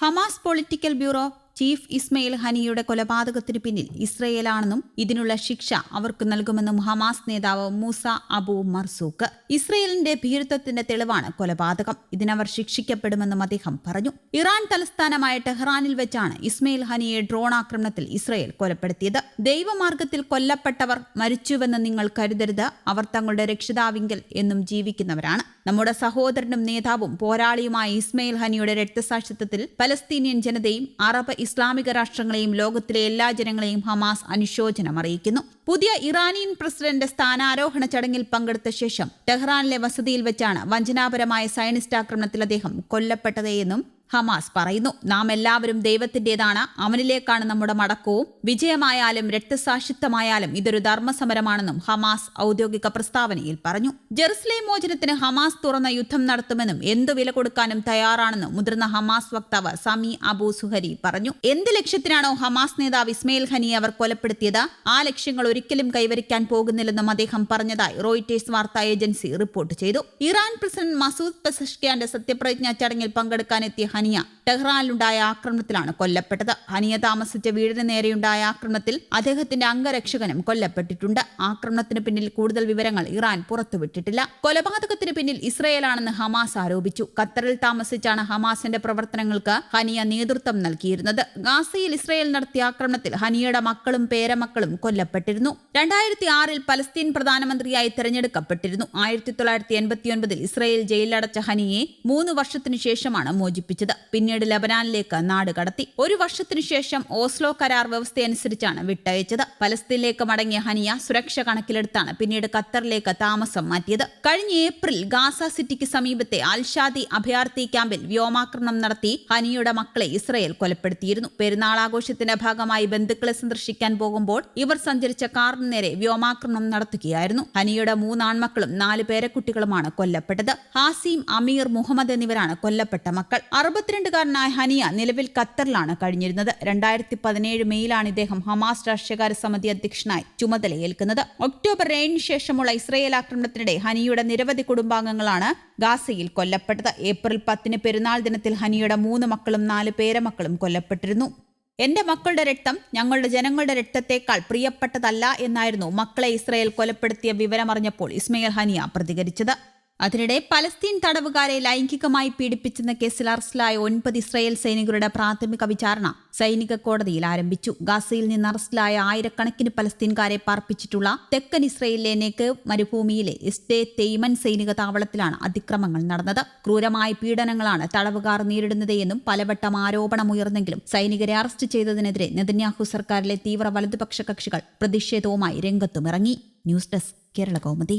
Hamas political bureau chief Ismail ഹനിയുടെ കൊലപാതകത്തിന് പിന്നിൽ ഇസ്രയേലാണെന്നും ഇതിനുള്ള ശിക്ഷ അവർക്ക് നൽകുമെന്നും ഹമാസ് നേതാവ് മൂസ അബു മർസൂഖ്. ഇസ്രയേലിന്റെ ഭീരുത്വത്തിന്റെ തെളിവാണ് കൊലപാതകം. ഇതിനവർ ശിക്ഷിക്കപ്പെടുമെന്നും അദ്ദേഹം പറഞ്ഞു. ഇറാൻ തലസ്ഥാനമായ ടെഹ്റാനിൽ വെച്ചാണ് ഇസ്മയിൽ ഹനിയെ ഡ്രോൺ ആക്രമണത്തിൽ ഇസ്രയേൽ കൊലപ്പെടുത്തിയത്. ദൈവമാർഗത്തിൽ കൊല്ലപ്പെട്ടവർ മരിച്ചുവെന്ന് നിങ്ങൾ കരുതരുത്. അവർ തങ്ങളുടെ രക്ഷിതാവിങ്കൽ എന്നും ജീവിക്കുന്നവരാണ്. നമ്മുടെ സഹോദരനും നേതാവും പോരാളിയുമായ ഇസ്മയിൽ ഹനിയുടെ രക്തസാക്ഷിത്വത്തിൽ പലസ്തീനിയൻ ജനതയും അറബ് ഇസ്ലാമിക രാഷ്ട്രങ്ങളെയും ലോകത്തിലെ എല്ലാ ജനങ്ങളെയും ഹമാസ് അനുശോചനം അറിയിക്കുന്നു. പുതിയ ഇറാനിയൻ പ്രസിഡന്റ് സ്ഥാനാരോഹണ ചടങ്ങിൽ പങ്കെടുത്ത ശേഷം ടെഹ്റാനിലെ വസതിയിൽ വെച്ചാണ് വഞ്ചനാപരമായ സയനിസ്റ്റ് ആക്രമണത്തിൽ അദ്ദേഹം കൊല്ലപ്പെട്ടത് എന്നും ഹമാസ് പറയുന്നു. നാം എല്ലാവരും ദൈവത്തിന്റേതാണ് അവനിലേക്കാണ് നമ്മുടെ മടക്കവും. വിജയമായാലും രക്തസാക്ഷിത്വമായാലും ഇതൊരു ധർമ്മസമരമാണെന്നും ഹമാസ് ഔദ്യോഗിക പ്രസ്താവനയിൽ പറഞ്ഞു. ജെറുസലേം മോചനത്തിന് ഹമാസ് തുറന്ന യുദ്ധം നടത്തുമെന്നും എന്തു വില കൊടുക്കാനും തയ്യാറാണെന്നും മുതിർന്ന ഹമാസ് വക്താവ് സമി അബു സുഹരി പറഞ്ഞു. എന്ത് ലക്ഷ്യത്തിനാണോ ഹമാസ് നേതാവ് ഇസ്മയിൽ ഖനി അവർ കൊലപ്പെടുത്തിയത്? ആ ലക്ഷ്യങ്ങൾ ഒരിക്കലും കൈവരിക്കാൻ പോകുന്നില്ലെന്നും അദ്ദേഹം പറഞ്ഞതായി റോയിറ്റേഴ്സ് വാർത്താ ഏജൻസി റിപ്പോർട്ട് ചെയ്തു. ഇറാൻ പ്രസിഡന്റ് മസൂദ് പെസഷ്കിയാന്റെ സത്യപ്രതിജ്ഞാ ചടങ്ങിൽ പങ്കെടുക്കാനെത്തിയ ഹനിയ ടെഹ്റാനിലുണ്ടായ ആക്രമണത്തിലാണ് കൊല്ലപ്പെട്ടത്. ഹനിയ താമസിച്ച വീടിന് നേരെയുണ്ടായ ആക്രമണത്തിൽ അദ്ദേഹത്തിന്റെ അംഗരക്ഷകനും കൊല്ലപ്പെട്ടിട്ടുണ്ട്. ആക്രമണത്തിന് പിന്നിൽ കൂടുതൽ വിവരങ്ങൾ ഇറാൻ പുറത്തുവിട്ടിട്ടില്ല. കൊലപാതകത്തിന് പിന്നിൽ ഇസ്രയേലാണെന്ന് ഹമാസ് ആരോപിച്ചു. ഖത്തറിൽ താമസിച്ചാണ് ഹമാസിന്റെ പ്രവർത്തനങ്ങൾക്ക് ഹനിയ നേതൃത്വം നൽകിയിരുന്നത്. ഗാസയിൽ ഇസ്രയേൽ നടത്തിയ ആക്രമണത്തിൽ ഹനിയയുടെ മക്കളും പേരമക്കളും കൊല്ലപ്പെട്ടിരുന്നു. രണ്ടായിരത്തി ആറിൽ പലസ്തീൻ പ്രധാനമന്ത്രിയായി തെരഞ്ഞെടുക്കപ്പെട്ടിരുന്നു. ആയിരത്തി തൊള്ളായിരത്തി എൺപത്തിയൊൻപതിൽ ഇസ്രയേൽ ജയിലിലടച്ച ഹനിയെ മൂന്ന് വർഷത്തിനു ശേഷമാണ് മോചിപ്പിച്ചത്. പിന്നീട് ലബനാനിലേക്ക് നാട് കടത്തി. ഒരു വർഷത്തിനു ശേഷം ഓസ്ലോ കരാർ വ്യവസ്ഥയനുസരിച്ചാണ് വിട്ടയച്ചത്. പലസ്തീനിലേക്ക് മടങ്ങിയ ഹനിയ സുരക്ഷ കണക്കിലെടുത്താണ് പിന്നീട് ഖത്തറിലേക്ക് താമസം മാറ്റിയത്. കഴിഞ്ഞ ഏപ്രിൽ ഗാസ സിറ്റിക്ക് സമീപത്തെ അൽഷാദി അഭയാർത്ഥി ക്യാമ്പിൽ വ്യോമാക്രമണം നടത്തി ഹനിയുടെ മക്കളെ ഇസ്രയേൽ കൊലപ്പെടുത്തിയിരുന്നു. പെരുന്നാൾ ആഘോഷത്തിന്റെ ഭാഗമായി ബന്ധുക്കളെ സന്ദർശിക്കാൻ പോകുമ്പോൾ ഇവർ സഞ്ചരിച്ച കാറിന് നേരെ വ്യോമാക്രമണം നടത്തുകയായിരുന്നു. ഹനിയുടെ മൂന്നാൺമക്കളും നാല് പേരക്കുട്ടികളുമാണ് കൊല്ലപ്പെട്ടത്. ഹാസിം അമീർ മുഹമ്മദ് എന്നിവരാണ് കൊല്ലപ്പെട്ട മക്കൾ. അറുപത്തിരണ്ടുകാരനായ ഹനിയ നിലവിൽ ഖത്തറിലാണ് കഴിഞ്ഞിരുന്നത്. രണ്ടായിരത്തി പതിനേഴ് മെയ്യിലാണ് ഇദ്ദേഹം ഹമാസ് രാഷ്ട്രീയകാര്യ സമിതി അധ്യക്ഷനായി ചുമതലയേൽക്കുന്നത്. ഒക്ടോബർ ഏഴിന് ശേഷമുള്ള ഇസ്രയേൽ ആക്രമണത്തിനിടെ ഹനിയുടെ നിരവധി കുടുംബാംഗങ്ങളാണ് ഗാസയിൽ കൊല്ലപ്പെട്ടത്. ഏപ്രിൽ പത്തിന് പെരുന്നാൾ ദിനത്തിൽ ഹനിയുടെ മൂന്ന് മക്കളും നാല് പേരമക്കളും കൊല്ലപ്പെട്ടിരുന്നു. എന്റെ മക്കളുടെ രക്തം ഞങ്ങളുടെ ജനങ്ങളുടെ രക്തത്തെക്കാൾ പ്രിയപ്പെട്ടതല്ല എന്നായിരുന്നു മക്കളെ ഇസ്രയേൽ കൊലപ്പെടുത്തിയ വിവരമറിഞ്ഞപ്പോൾ ഇസ്മയിൽ ഹനിയ പ്രതികരിച്ചത്. അതിനിടെ പലസ്തീൻ തടവുകാരെ ലൈംഗികമായി പീഡിപ്പിച്ചെന്ന കേസിൽ അറസ്റ്റിലായ ഒൻപത് ഇസ്രായേൽ സൈനികരുടെ പ്രാഥമിക വിചാരണ സൈനിക കോടതിയിൽ ആരംഭിച്ചു. ഗാസയിൽ നിന്ന് അറസ്റ്റിലായ ആയിരക്കണക്കിന് പലസ്തീൻകാരെ പാർപ്പിച്ചിട്ടുള്ള തെക്കൻ ഇസ്രയേലിലെ നെക്ക് മരുഭൂമിയിലെ ഇസ്റ്റേ തെയ്മൻ സൈനിക താവളത്തിലാണ് അതിക്രമങ്ങൾ നടന്നത്. ക്രൂരമായ പീഡനങ്ങളാണ് തടവുകാർ നേരിടുന്നതെന്നും പലവട്ടം ആരോപണമുയർന്നെങ്കിലും സൈനികരെ അറസ്റ്റ് ചെയ്തതിനെതിരെ നെതന്യാഹു സർക്കാരിലെ തീവ്ര വലതുപക്ഷ കക്ഷികൾ പ്രതിഷേധവുമായി രംഗത്തുമിറങ്ങി. News desk Kerala Kaumudi.